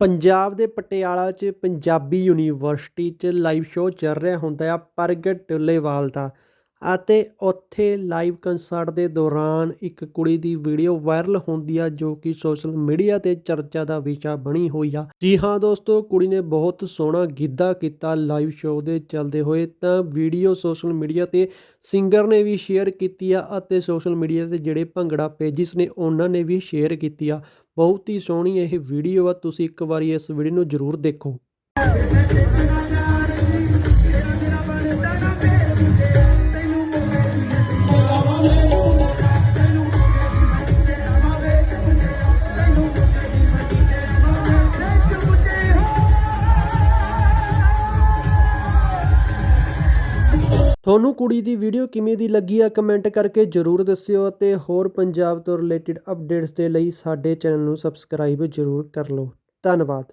ਪੰਜਾਬ ਦੇ ਪਟਿਆਲਾ 'ਚ ਪੰਜਾਬੀ ਯੂਨੀਵਰਸਿਟੀ 'ਚ ਲਾਈਵ ਸ਼ੋਅ ਚੱਲ ਰਿਹਾ ਹੁੰਦਾ ਆ ਪ੍ਰਗਟ ਟੁੱਲੇਵਾਲ ਦਾ ਅਤੇ ਉੱਥੇ ਲਾਈਵ ਕੰਸਰਟ ਦੇ ਦੌਰਾਨ ਇੱਕ ਕੁੜੀ ਦੀ ਵੀਡੀਓ ਵਾਇਰਲ ਹੁੰਦੀ ਆ ਜੋ ਕਿ ਸੋਸ਼ਲ ਮੀਡੀਆ ਤੇ ਚਰਚਾ ਦਾ ਵਿਸ਼ਾ ਬਣੀ ਹੋਈ ਆ। ਜੀ ਹਾਂ ਦੋਸਤੋ, ਕੁੜੀ ਨੇ ਬਹੁਤ ਸੋਹਣਾ ਗਿੱਧਾ ਕੀਤਾ ਲਾਈਵ ਸ਼ੋਅ ਦੇ ਚੱਲਦੇ ਹੋਏ ਤਾਂ ਵੀਡੀਓ ਸੋਸ਼ਲ ਮੀਡੀਆ ਤੇ ਸਿੰਗਰ ਨੇ ਵੀ ਸ਼ੇਅਰ ਕੀਤੀ ਆ ਅਤੇ ਸੋਸ਼ਲ ਮੀਡੀਆ ਤੇ ਜਿਹੜੇ ਭੰਗੜਾ ਪੇਜਿਸ ਨੇ ਉਹਨਾਂ ਨੇ ਵੀ ਸ਼ੇਅਰ ਕੀਤੀ ਆ। ਬਹੁਤ ਹੀ ਸੋਹਣੀ ਇਹ ਵੀਡੀਓ ਆ ਤੁਸੀਂ ਇੱਕ ਵਾਰੀ ਇਸ ਵੀਡੀਓ ਨੂੰ ਜ਼ਰੂਰ ਦੇਖੋ। ਤੁਹਾਨੂੰ ਕੁੜੀ ਦੀ ਵੀਡੀਓ ਕਿਵੇਂ ਦੀ ਲੱਗੀ ਆ ਕਮੈਂਟ ਕਰਕੇ ਜਰੂਰ ਦੱਸਿਓ ਅਤੇ ਹੋਰ ਪੰਜਾਬ ਤੋਂ ਰਿਲੇਟਡ ਅਪਡੇਟਸ ਦੇ ਲਈ ਸਾਡੇ ਚੈਨਲ ਨੂੰ ਸਬਸਕ੍ਰਾਈਬ ਜਰੂਰ ਕਰ ਲਓ। ਧੰਨਵਾਦ।